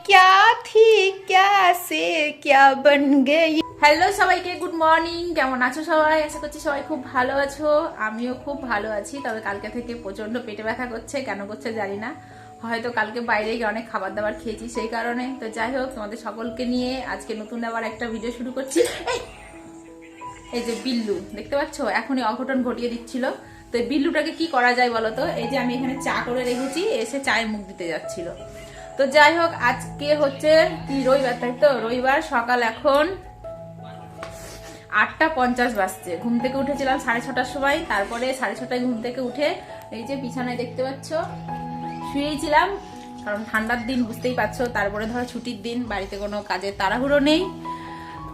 क्या थी कैसे क्या बन गई হ্যালো সবাইকে গুড মর্নিং কেমন আছো সবাই আশা করছি সবাই খুব ভালো আছো আমিও খুব ভালো আছি তবে কালকে থেকে প্রচন্ড পেটে ব্যথা করছে কেন করছে জানি না হয়তো কালকে বাইরে গিয়ে অনেক খাবার দাবার খেয়েছি সেই কারণে তো যাই হোক তোমাদের সকলকে নিয়ে আজকে নতুন আবার একটা ভিডিও শুরু করছি এই এই যে বিল্লু দেখতে পাচ্ছ এখনই অঘটন ঘটিয়ে দিচ্ছিল তো এই বিল্লুটাকে কি করা যায় বলো তো এই যে আমি এখানে চা করে রেখেছি এসে চায়ের মুখ দিতে যাচ্ছিল তো যাই হোক, আজকে হচ্ছে কি রবিবার? তাই তো? রবিবার সকাল এখন আটটা পঞ্চাশ বাজছে। ঘুম থেকে উঠেছিলাম সাড়ে ছটার সময়। তারপরে সাড়ে ছটায় ঘুম থেকে উঠে এই যে বিছানায় দেখতে পাচ্ছ, শুয়েছিলাম। কারণ ঠান্ডার দিন, বুঝতেই পারছ। তারপরে ধরো ছুটির দিন, বাড়িতে কোনো কাজের তাড়াহুড়ো নেই।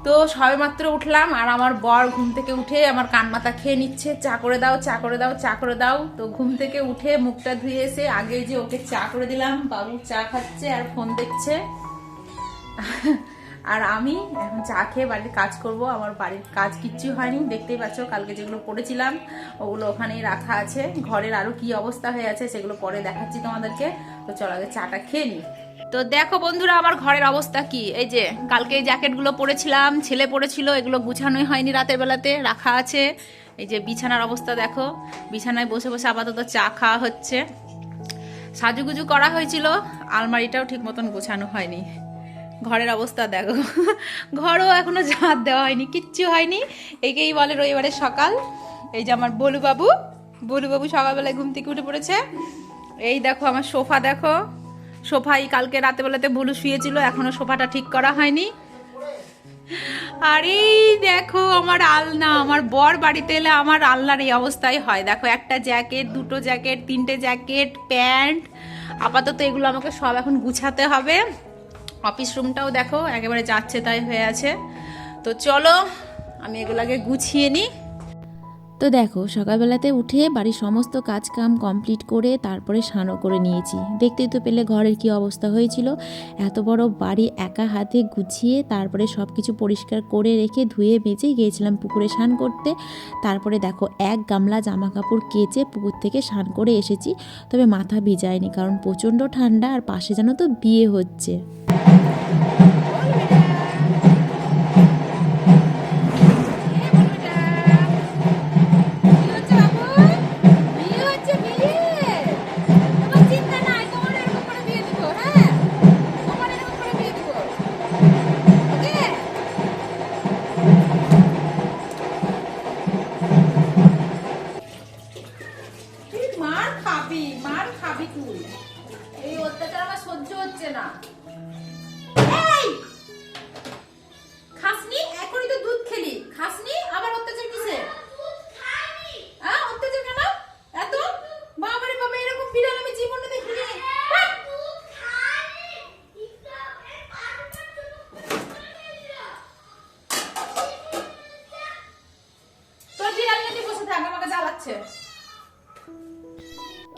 তো সবেমাত্র উঠলাম আর আমার বর ঘুম থেকে উঠে আমার কান মাথা খেয়ে নিচ্ছে। চা করে দাও, চা করে দাও, চা করে দাও। তো ঘুম থেকে উঠে মুখটা ধুয়ে এসে আগে যে ওকে চা করে দিলাম, বাবু চা খাচ্ছে আর ফোন দেখছে। আর আমি এখন চা খেয়ে বাড়ির কাজ করব। আমার বাড়ির কাজ কিচ্ছু হয়নি। দেখতেই পাচ্ছ কালকে যেগুলো পড়েছিলাম, ওগুলো ওখানেই রাখা আছে। ঘরের আরও কি অবস্থা হয়ে আছে সেগুলো পরে দেখাচ্ছি তোমাদেরকে। তো চলো আগে চাটা খেয়ে নিই। তো দেখো বন্ধুরা, আমার ঘরের অবস্থা কি? এই যে, কালকে এই জ্যাকেটগুলো পরেছিলাম, ছেলে পরেছিল, এগুলো গুছানোই হয়নি রাতের বেলাতে, রাখা আছে। এই যে, বিছানার অবস্থা দেখো, বিছানায় বসে বসে আপাতত চা খাওয়া হচ্ছে। সাজুগুজু করা হয়েছিল, আলমারিটাও ঠিক মতন গোছানো হয়নি। ঘরের অবস্থা দেখো, ঘরও এখনও ঝাঁত দেওয়া হয়নি, কিচ্ছু হয়নি। একেই বলে রবিবারের সকাল। এই যে, আমার বলু বাবু বলু বাবু সকালবেলায় ঘুম থেকে উঠে পড়েছে। এই দেখো, আমার সোফা দেখো। সোফাই কালকে রাতেবেলাতে বলু শুয়েছিল, এখনও সোফাটা ঠিক করা হয়নি। আর দেখো আমার আলনা, আমার বর বাড়িতে এলে আমার আলনার এই অবস্থাই হয়। দেখো একটা জ্যাকেট, দুটো জ্যাকেট, তিনটে জ্যাকেট, প্যান্ট, আপাতত এগুলো আমাকে সব এখন গুছাতে হবে। অফিস রুমটাও দেখো, একেবারে যাচ্ছে তাই হয়ে আছে। তো চলো, আমি এগুলাকে গুছিয়ে নিই। তো দেখো, সকালবেলাতে উঠে বাড়ির সমস্ত কাজ কাম কমপ্লিট করে তারপরে স্নানও করে নিয়েছি। দেখতেই তো পেলে ঘরের কি অবস্থা হয়েছিল। এত বড় বাড়ি একা হাতে গুছিয়ে তারপরে সব কিছু পরিষ্কার করে রেখে ধুয়ে বেঁচে গিয়েছিলাম পুকুরে স্নান করতে। তারপরে দেখো, এক গামলা জামা কাপড় কেচে পুকুর থেকে স্নান করে এসেছি। তবে মাথা ভিজায়নি কারণ প্রচণ্ড ঠান্ডা আর পাশে যেন তো বিয়ে হচ্ছে।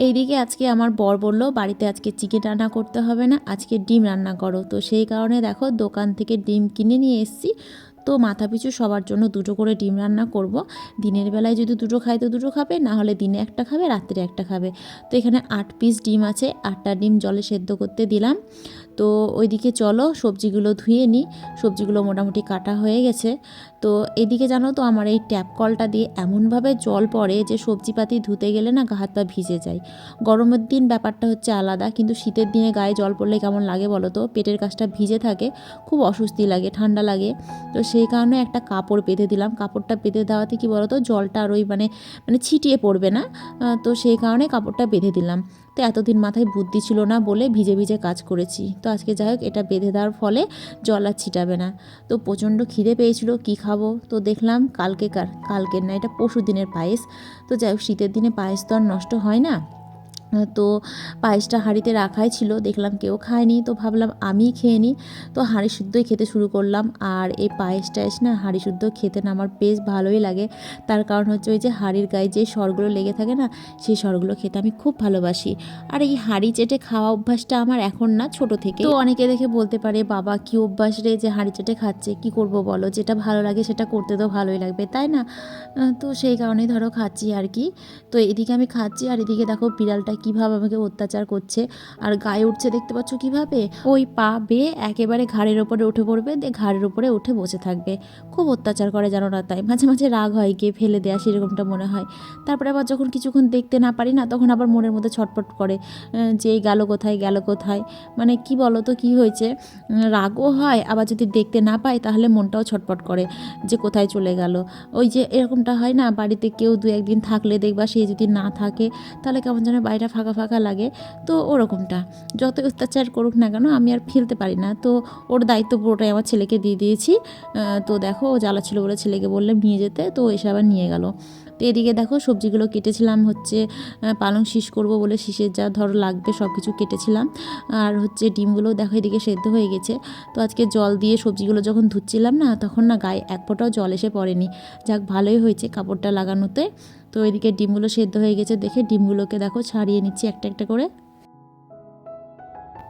এইদিকে আজকে আমার বর বলল, বাড়িতে আজকে চিকেন রান্না করতে হবে না, আজকে ডিম রান্না করো। তো সেই কারণে দেখো দোকান থেকে ডিম কিনে নিয়ে এসছি। তো মাথা পিছু সবার জন্য দুটো করে ডিম রান্না করব। দিনের বেলায় যদি দুটো খায় তো দুটো খাবে, না হলে দিনে একটা খাবে, রাত্রে একটা খাবে। তো এখানে আট পিস ডিম আছে, আটটা ডিম জলে সেদ্ধ করতে দিলাম। তো ওইদিকে চলো, সবজিগুলো ধুয়ে নিই। সবজিগুলো মোটামুটি কাটা হয়ে গেছে। তো এদিকে জানো তো, আমার এই ট্যাপ কলটা দিয়ে এমনভাবে জল পড়ে যে সবজিপাতি ধুতে গেলে না গা হাত পা ভিজে যায়। গরমের দিন ব্যাপারটা হচ্ছে আলাদা, কিন্তু শীতের দিনে গায়ে জল পড়লে কেমন লাগে বলো তো? পেটের কাছটা ভিজে থাকে, খুব অস্বস্তি লাগে, ঠান্ডা লাগে। তো সেই কারণে একটা কাপড় বেঁধে দিলাম। কাপড়টা বেঁধে দেওয়াতে কি বলো তো, জলটা আর ওই মানে মানে ছিটিয়ে পড়বে না। তো সেই কারণে কাপড়টা বেঁধে দিলাম। তো এতদিন মাথায় বুদ্ধি ছিল না বলে ভিজে ভিজে কাজ করেছি। তো আজকে যাই হোক, এটা বেঁধে দেওয়ার ফলে জল আর ছিটাবে না। তো প্রচণ্ড খিদে পেয়েছিল, কি খাব? তো দেখলাম কালকে কার, কালকের না, এটা পরশু দিনের পায়েস। তো যাই হোক, শীতের দিনে পায়েস তো আর নষ্ট হয় না। তো পায়েসটা হাঁড়িতে রাখাই ছিল, দেখলাম কেউ খায়নি, তো ভাবলাম আমি খেয়ে নিই। তো হাঁড়ি শুদ্ধই খেতে শুরু করলাম, আর এই পায়েস টায়েস না হাঁড়ি শুদ্ধ খেতে না আমার বেশ ভালোই লাগে। তার কারণ হচ্ছে ওই যে হাঁড়ির গায়ে যে স্বরগুলো লেগে থাকে না, সেই স্বরগুলো খেতে আমি খুব ভালোবাসি। আর এই হাঁড়ি চেটে খাওয়া অভ্যাসটা আমার এখন না ছোট থেকে। তো অনেকে দেখে বলতে পারে, বাবা, কি অভ্যাস রে যে হাঁড়ি চেটে খাচ্ছে, কি করব বলো? যেটা ভালো লাগে সেটা করতে তো ভালোই লাগবে, তাই না? তো সেই কারণেই ধরো খাচ্ছি আর কি। তো এদিকে আমি খাচ্ছি, আর এদিকে দেখো বিড়ালটা কীভাবে আমাকে অত্যাচার করছে আর গায়ে উঠছে দেখতে পাচ্ছ কীভাবে? ওই পা বেয়ে একেবারে ঘাড়ের ওপরে উঠে পড়বে, দিয়ে ঘাড়ের ওপরে উঠে বসে থাকবে। খুব অত্যাচার করে জানো না তাই। মাঝে মাঝে রাগ হয় গিয়ে ফেলে দেয়া, সেরকমটা মনে হয়। তারপরে আবার যখন কিছুক্ষণ দেখতে না পারি না, তখন আবার মনের মধ্যে ছটপট করে যে গেল কোথায় গেল কোথায়? মানে কি বলো তো কী হয়েছে? রাগও হয়, আবার যদি দেখতে না পাই, তাহলে মনটাও ছটফট করে যে কোথায় চলে গেল। ওই যে এরকমটা হয় না, বাড়িতে কেউ দু একদিন থাকলে দেখবা, সে যদি না থাকে, তাহলে কেমন যেন বাড়িটা ফাঁকা ফাঁকা লাগে, তো ওরকমটা। যত অত্যাচার করুক না কেন, আমি আর ফেলতে পারি না। তো ওর দায়িত্ব পুরোটাই আমার ছেলেকে দিয়ে দিয়েছি। তো দেখো, ও জ্বালা ছিল বলে ছেলেকে বললাম নিয়ে যেতে, তো এসে আবার নিয়ে গেল। তো এদিকে দেখো সবজিগুলো কেটেছিলাম হচ্ছে পালং শীষ করব বলে শীষের যা ধর লাগবে সব কিছু কেটেছিলাম। আর হচ্ছে ডিমগুলো দেখো এদিকে সেদ্ধ হয়ে গেছে। তো আজকে জল দিয়ে সবজিগুলো যখন ধুচ্ছিলাম না, তখন না গায়ে এক ফোঁটাও জল এসে পড়েনি। যাক ভালোই হয়েছে কাপড়টা লাগানোতে। তো এদিকে ডিমগুলো সেদ্ধ হয়ে গেছে, দেখে ডিমগুলোকে দেখো ছাড়িয়ে নিচ্ছি একটা একটা করে।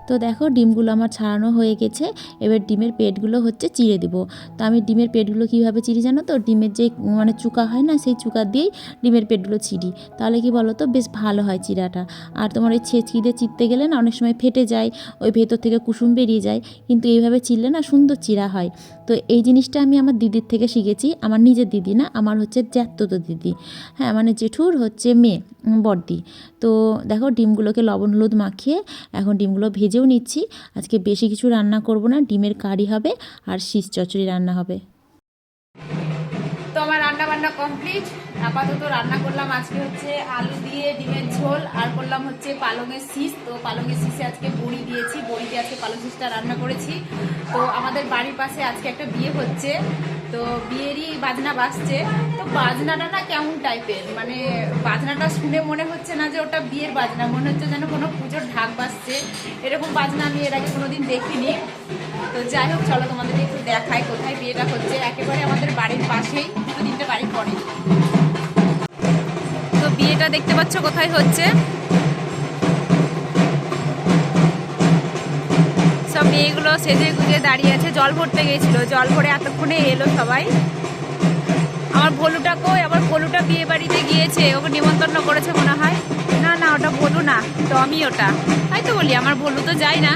তো দেখো ডিমগুলো আমার ছাড়ানো হয়ে গেছে। এবার ডিমের পেটগুলো হচ্ছে চিড়ে দিব। তো আমি ডিমের পেটগুলো কীভাবে চিড়ি জানো তো? ডিমের যে মানে চুকা হয় না, সেই চুকা দিয়েই ডিমের পেটগুলো চিড়ি। তাহলে কি বলো তো বেশ ভালো হয় চিড়াটা। আর তোমার ওই ছেঁচকি দিয়ে চিড়তে গেলে না অনেক সময় ফেটে যায়, ওই ভেতর থেকে কুসুম বেরিয়ে যায়। কিন্তু এইভাবে চিড়লে না সুন্দর চিড়া হয়। তো এই জিনিসটা আমি আমার দিদির থেকে শিখেছি। আমার নিজের দিদি না, আমার হচ্ছে জ্যাত্ততো দিদি। হ্যাঁ মানে জেঠুর হচ্ছে মেয়ে, বড়দি। তো দেখো ডিমগুলোকে লবণ হলুদ মাখিয়ে এখন ডিমগুলো ভেজেও নিচ্ছি। আজকে বেশি কিছু রান্না করব না, ডিমের কারি হবে আর শীষ চচড়ি রান্না হবে। তো আমার রান্না বান্না কমপ্লিট। আপাতত রান্না করলাম আজকে হচ্ছে আলু দিয়ে ডিমের ঝোল, আর করলাম হচ্ছে পালংয়ের শীষ। তো পালংয়ের শীষে আজকে বড়ি দিয়েছি। বড়ি দিয়ে আজকে পালং শীষটা রান্না করেছি। তো আমাদের বাড়ির পাশে আজকে একটা বিয়ে হচ্ছে। তো বিয়েরই বাজনা বাজছে। তো বাজনাটা না কেমন টাইপের মানে বাজনাটা শুনে মনে হচ্ছে না যে ওটা বিয়ের বাজনা। মনে হচ্ছে যেন কোনো পুজোর ঢাক বাজছে। এরকম বাজনা আমি এর আগে কোনোদিন দেখিনি। তো যাই হোক, চলো তোমাদেরকে একটু দেখাই কোথায় বিয়েটা হচ্ছে। একেবারে আমাদের বাড়ির পাশেই। দুটো তিনটে বাড়ি পরে। তো বিয়েটা দেখতে পাচ্ছ কোথায় হচ্ছে? মেয়েগুলো সেজে গুজে দাঁড়িয়ে আছে জল ভরতে গেছিল। জল ভরে এতক্ষণে এলো সবাই। আমার ভলুটা কই? আমার ভলুটা বিয়ে বাড়িতে গিয়েছে ওকে নিমন্ত্রণ করেছে মনে হয়। না না ওটা ভলু না টমি ওটা। তাই তো বলি আমার ভলু তো যায় না।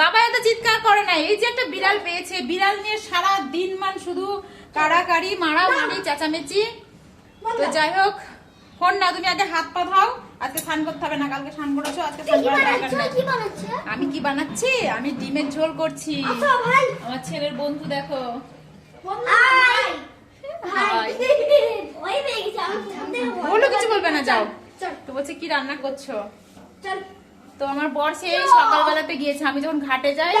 বাবা এত চিৎকার করে না এই যে একটা বিড়াল পেয়েছে বিড়াল নিয়ে সারা দিন মান শুধু কাড়াকাড়ি মারামারি চেঁচামেচি। তো যাই হোক ফোন না তুমি আগে হাত পা ধাও। আজকে স্নান করতে হবে না কালকে স্নান করেছ আজকে স্নান করার দরকার নেই। আমি কি বানাচ্ছি? আমি ডিমের ঝোল করছি। আচ্ছা আমার ছেলের বন্ধু দেখো। বলো কিছু বলবে না যাও। তো বলছে কি রান্না করছ? তো আমার বর সেই সকালবেলাতে গিয়েছে। আমি যখন ঘাটে যাই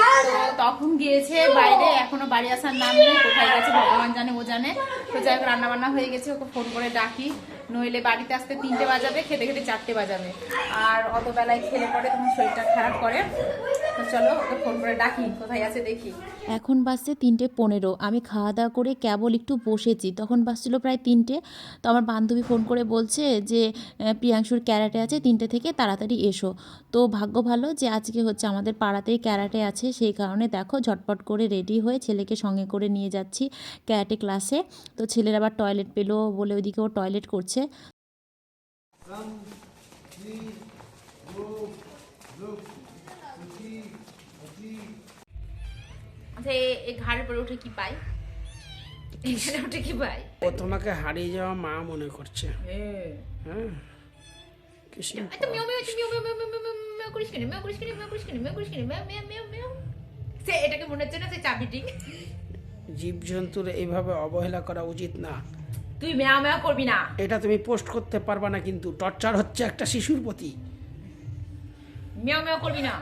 তখন গিয়েছে বাইরে। এখনও বাড়ি আসার নাম নেই। কোথায় গেছে ভগবান জানে ও জানে। তো যাই হোক রান্না বান্না হয়ে গেছে। ওকে ফোন করে ডাকি। নইলে বাড়িতে আসতে তিনটে বাজাবে, খেতে খেতে চারটে বাজাবে। আর অত বেলায় খেলে পরে তখন শরীরটা খারাপ করে। তো চলো ওকে ফোন করে ডাকি কোথায় আছে দেখি। এখন বাসছে তিনটে পনেরো আমি খাওয়া দাওয়া করে কেবল একটু বসেছি। তখন বাজছিল প্রায় তিনটে তো আমার বান্ধবী ফোন করে বলছে যে প্রিয়াংশুর ক্যারাটে আছে তিনটে থেকে তাড়াতাড়ি এসো। তো ভাগ্য ভালো যে আজকে হচ্ছে আমাদের পাড়াতেই ক্যারাটে আছে সেই কারণে দেখো ঝটপট করে রেডি হয়ে ছেলেকে সঙ্গে করে নিয়ে যাচ্ছি ক্যারাটে ক্লাসে তো ছেলের আবার টয়লেট পেল বলে ওইদিকে ও টয়লেট করছে আচ্ছা এই ঘাড়ের পরে উঠে কি পাই এখানে উঠে কি পাই ও তোমাকে হারিয়ে যাওয়া মা মনে করছে। হ্যাঁ? এটাকে মনে হচ্ছে না সে চাবিটি জীবজন্তুর এইভাবে অবহেলা করা উচিত না। তুই মেয়া মেয়া করবি না। এটা তুমি পোস্ট করতে পারবা না কিন্তু। টর্চার হচ্ছে একটা শিশুর প্রতি। মেয়া মেয়া করবি না।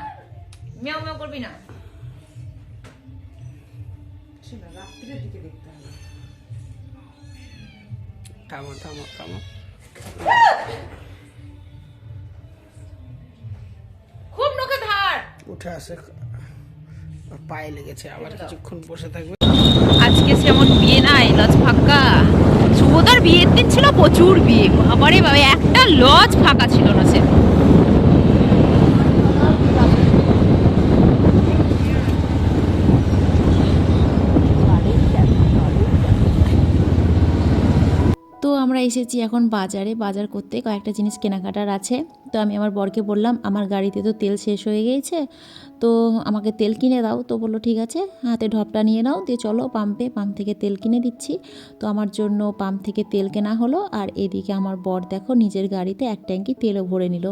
মেয়া মেয়া করবি না। থামো থামো থামো। খুব নোকে ধার। উঠে আসে। পায়ে লেগেছে আবার কিছুক্ষণ বসে থাকবে। আজকে যেমন বিয়ে নাই লজ ফাঁকা। শুভদার বিয়ের দিন ছিল প্রচুর বিয়ে। বাবারে বাবা একটা লজ ফাঁকা ছিল না সে তো আমরা এসেছি এখন বাজারে। বাজার করতে কয়েকটা জিনিস কেনাকাটার আছে। তো আমি আমার বরকে বললাম, আমার গাড়িতে তো তেল শেষ হয়ে গিয়েছে তো আমাকে তেল কিনে দাও। তো বলল, ঠিক আছে, হাতে ঢপটা নিয়ে নাও। দিয়ে চলো পাম্পে পাম্প থেকে তেল কিনে দিচ্ছি। তো আমার জন্য পাম্প থেকে তেল কেনা হলো। আর এদিকে আমার বর দেখো, নিজের গাড়িতে এক ট্যাঙ্কি তেলও ভরে নিল।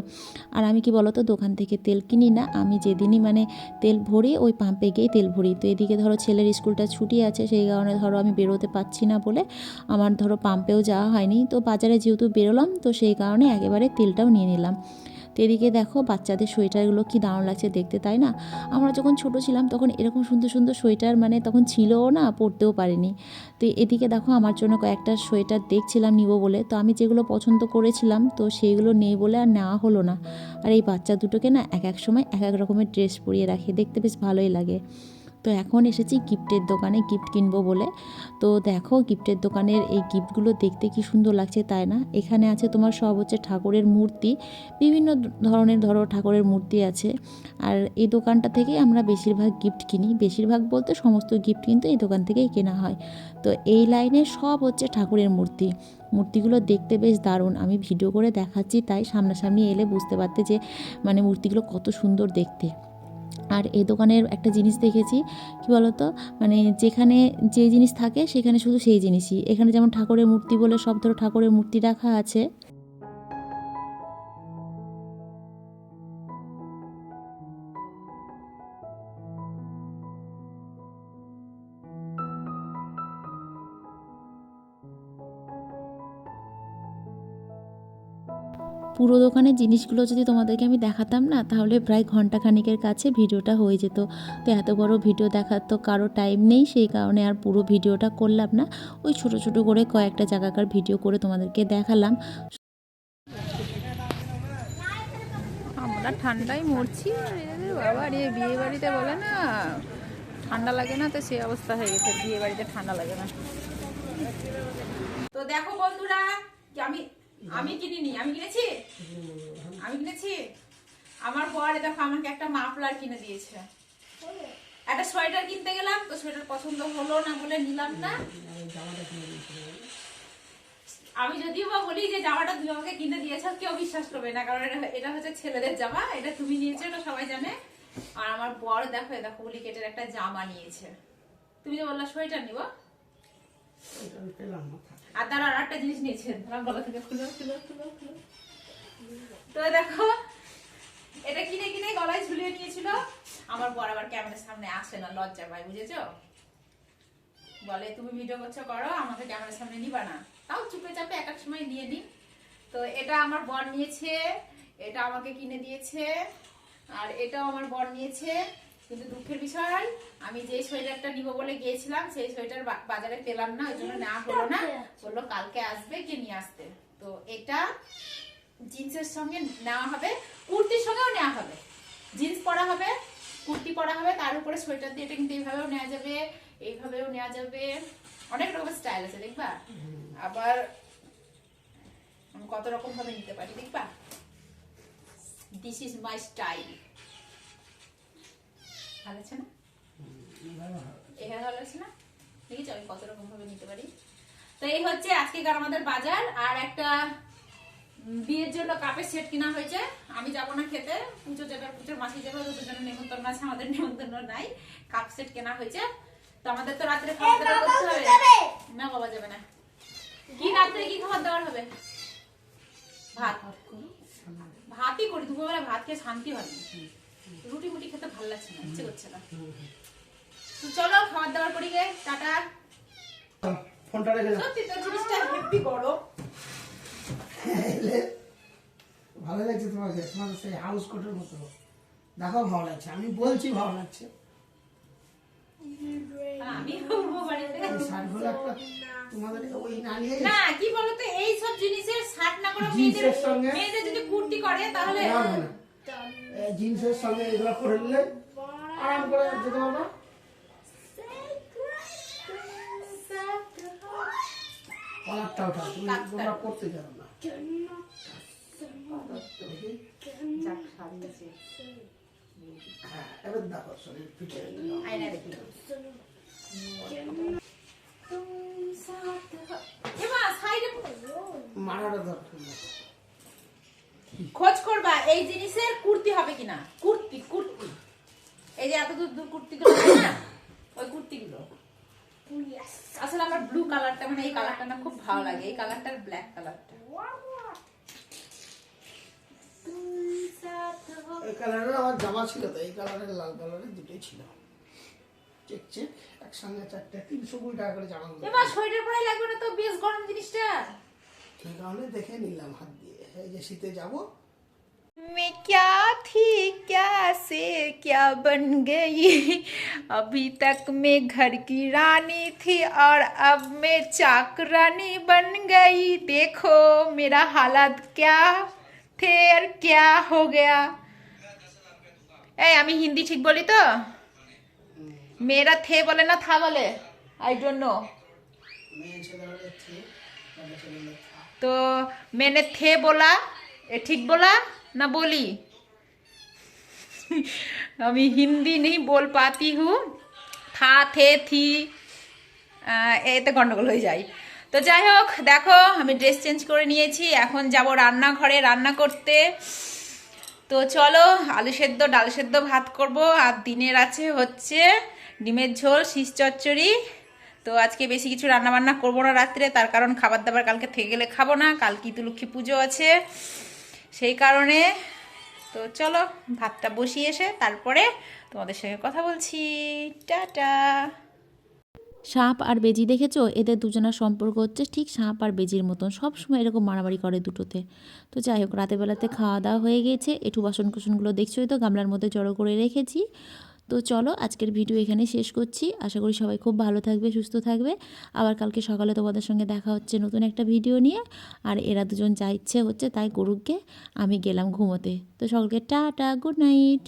আর আমি কি বলতো, দোকান থেকে তেল কিনি না। আমি যেদিনই মানে তেল ভরি, ওই পাম্পে গিয়েই তেল ভরি। তো এদিকে ধরো ছেলের স্কুলটা ছুটি আছে, সেই কারণে ধরো আমি বেরোতে পারছি না বলে আমার ধরো পাম্পেও যাওয়া হয়নি। তো বাজারে যেহেতু বেরোলাম, তো সেই কারণে একেবারে তেলটাও নিয়ে নিলাম। তো এদিকে দেখো বাচ্চাদের সোয়েটারগুলো কি দারুণ লাগছে দেখতে, তাই না? আমরা যখন ছোট ছিলাম তখন এরকম সুন্দর সুন্দর সোয়েটার মানে তখন ছিলও না, পরতেও পারিনি। তো এদিকে দেখো আমার জন্য কয়েকটা সোয়েটার দেখছিলাম নিব বলে। তো আমি যেগুলো পছন্দ করেছিলাম তো সেইগুলো নেই বলে আর নেওয়া হলো না। আর এই বাচ্চা দুটোকে না এক এক সময় এক এক রকমের ড্রেস পরিয়ে রাখে। দেখতে বেশ ভালোই লাগে। তো এখন এসেছি গিফটের দোকানে গিফট কিনবো বলে। তো দেখো গিফটের দোকানের এই গিফটগুলো দেখতে কি সুন্দর লাগছে তাই না? এখানে আছে তোমার সব হচ্ছে ঠাকুরের মূর্তি, বিভিন্ন ধরনের ধরো ঠাকুরের মূর্তি আছে। আর এই দোকানটা থেকেই আমরা বেশিরভাগ গিফট কিনি। বেশিরভাগ বলতে সমস্ত গিফট কিন্তু এই দোকান থেকেই কেনা হয়। তো এই লাইনে সব হচ্ছে ঠাকুরের মূর্তি। মূর্তিগুলো দেখতে বেশ দারুণ। আমি ভিডিও করে দেখাচ্ছি তাই সামনাসামনি এলে বুঝতে পারতে যে মানে মূর্তিগুলো কত সুন্দর দেখতে। আর এ দোকানের একটা জিনিস দেখেছি, কি বলতো? মানে যেখানে যে জিনিস থাকে, সেখানে শুধু সেই জিনিসই। এখানে যেমন ঠাকুরের মূর্তি বলে সব ধরো ঠাকুরের মূর্তি রাখা আছে। পুরো দোকানের জিনিসগুলো যদি তোমাদেরকে আমি দেখাতাম না তাহলে প্রায় ঘণ্টা খানিকের কাছে ভিডিওটা হয়ে যেত। তো এত বড় ভিডিও দেখার তো কারও টাইম নেই সেই কারণে আর পুরো ভিডিওটা করলাম না। ওই ছোট ছোট করে কয়েকটা জায়গাকার ভিডিও করে তোমাদেরকে দেখালাম। আমরা ঠান্ডায় মরছি আর বাবা রে বিয়ে বাড়িতে বলে না ঠান্ডা লাগে না তো সেই অবস্থা হয়ে গেছে বিয়ে বাড়িতে ঠান্ডা লাগে না। তো দেখো বন্ধুরা আমি আমি কিনিনি, আমি কিনেছি? আমি কিনেছি? আমার বর এ দেখো, আমাকে একটা মাফলার কিনে দিয়েছে। একটা সোয়েটার কিনতে গেলাম, তো সোয়েটার পছন্দ হলো না বলে নিলাম না। আমি যদিও বা বলি যে জামাটা তুমি আমাকে কিনে দিয়েছ, কেউ বিশ্বাস করবে না, কারণ এটা- এটা হচ্ছে ছেলেদের জামা, এটা তুমি নিয়েছো, এটা সবাই জানে। আর আমার বড় দেখো দেখো উলিকেটের একটা জামা নিয়েছে। তুমি যে বললা সোয়েটার নিব। আর তার আর একটা জিনিস নিয়েছে তোমার গলা থেকে খুলো খুলো খুলো তো দেখো, এটা কিনে কিনে গলায় ঝুলিয়ে নিয়েছিল। আমার বর আবার ক্যামেরার সামনে আসে না, লজ্জা পায়, বুঝেছ? বলে, তুমি ভিডিও করছ, করো, আমাকে ক্যামেরার সামনে নিবা না। তাও চুপে চাপে এক এক সময় নিয়ে নিই। তো এটা আমার বর নিয়েছে, এটা আমাকে কিনে দিয়েছে, আর এটাও আমার বর নিয়েছে। কিন্তু দুঃখের বিষয় আমি যে সোয়েটারটা নিব বলে গিয়েছিলাম সেই সোয়েটার বা- বাজারে পেলাম না ওই জন্য নেওয়া হলো না। বলল কালকে আসবে কে নিয়ে আসতে। তো এটা জিন্সের সঙ্গে নেওয়া হবে কুর্তির সঙ্গেও নেওয়া হবে। জিন্স পরা হবে কুর্তি পরা হবে তার উপরে সোয়েটার দিয়ে এটা কিন্তু এইভাবেও নেওয়া যাবে এইভাবেও নেওয়া যাবে। অনেক রকমের স্টাইল আছে দেখবা? আবার কত রকম ভাবে নিতে পারি দেখবা? দিস ইজ মাই স্টাইল ভালো আছে না? এখানে ভালো আছে না? দেখেছ আমি কত রকম ভাবে নিতে পারি। তো এই হচ্ছে আজকেকার আমাদের বাজার আর একটা বিয়ের জন্য কাপের সেট কিনা হয়েছে। আমি যাব না খেতে পুজো যাবে পুজোর মাসি যাবে ওদের জন্য নেমন্তন্ন আছে আমাদের নেমন্তন্ন নাই। কাপ সেট কেনা হয়েছে। তো আমাদের তো রাত্রে খাওয়া দাওয়া করতে হবে। না বাবা যাবে না। কি রাত্রে কি খাবার দাবার হবে? ভাত। ভাতই করি দুপুরবেলা ভাত খেয়ে শান্তি হয়। রুটি মুটি খেতে ভালো লাগছে না ইচ্ছে করছে না। তো চলো খাবার দাবার করি গে টাটা। ফোনটা রেখে যাও। সত্যি তো জিনিসটা গরম এলে ভালো লাগছে তোমাকে তোমার সেই হাউস কোটের মতো। দেখো ভালো লাগছে আমি বলছি ভালো লাগছে। না কি বলতো এই সব জিনিসের শার্ট না করে মেয়েদের যদি কুর্তি করে তাহলে জিন্সের সঙ্গে এগুলো করে নিলে আরাম করে যেতে পারব। কলারটা ওঠা তুমি তোমরা করতে যাবে না। দেখি। যাক সারিয়েছে হ্যাঁ এবার দেখো শরীর আয়না দেখি। সাইডে দরকার খোঁজ করবা এই জিনিসের কুর্তি হবে কিনা? কুর্তি কুর্তি। এই যে এত দূর দূর কুর্তি গুলো না ওই কুর্তি গুলো আসলে আমার ব্লু কালারটা মানে এই কালারটা না খুব ভালো লাগে এই কালারটার ব্ল্যাক কালারটা এই কালারের আমার জামা ছিল তো এই কালারের লাল কালারের দুটোই ছিল। চেক চেক একসঙ্গে চারটে তিনশো কুড়ি টাকা করে জামা। এবার সোয়েটার পরাই লাগবে না তো বেশ গরম জিনিসটা। সেই কারণে দেখে নিলাম হাত দিয়ে এই যে শীতে যাবো मैं क्या थी क्या से क्या बन गई अभी तक मैं घर की रानी थी और अब मैं चाकरानी बन गई देखो मेरा हालत क्या थे और क्या हो गया এই আমি হিন্দি ঠিক বলি তো মেয়েরা থে বলে না থা বলে আই ডোন্ট নো মেয়ে ছেলে হলে থে ছেলে ছেলে হলে থা तो मैंने थे बोला ये ठीक बोला ना बोली अभी हिंदी नहीं बोल पाती हूँ था थे थी আহ, এতে গন্ডগোল হয়ে যায় তো যাই হোক দেখো আমি ড্রেস চেঞ্জ করে নিয়েছি এখন যাব রান্নাঘরে রান্না করতে তো চলো আলু সেদ্ধ ডাল সেদ্ধ ভাত করব আর দিনের আছে হচ্ছে ডিমের ঝোল শীষ চচ্চড়ি তো আজকে বেশি কিছু রান্না বান্না করব না রাত্রে, তার কারণ খাবার দাবার কালকে থেকে গেলে খাব না, কালকে লক্ষ্মী পুজো আছে। সেই কারণে, তো চলো, ভাতটা বসিয়ে এসে তারপরে তোমাদের সঙ্গে কথা বলছি। টাটা। সাপ আর বেজি দেখেছ? এদের দুজনের সম্পর্ক হচ্ছে ঠিক সাপ আর বেজির মতন। সব সময় এরকম মারামারি করে দুটোতে। তো যাই হোক, রাতের বেলাতে খাওয়া দাওয়া হয়ে গেছে। একটু বাসন কুসনগুলো দেখছোই তো, গামলার মধ্যে জড়ো করে রেখেছি। তো চলো আজকের ভিডিও এখানে শেষ করছি। আশা করি সবাই খুব ভালো থাকবে, সুস্থ থাকবে। আবার কালকে সকালে তোমাদের সঙ্গে দেখা হচ্ছে নতুন একটা ভিডিও নিয়ে। আর এরা দুজন যা ইচ্ছে হচ্ছে তাই গরুকে আমি গেলাম ঘুমোতে। তো সকলকে টাটা, গুড নাইট।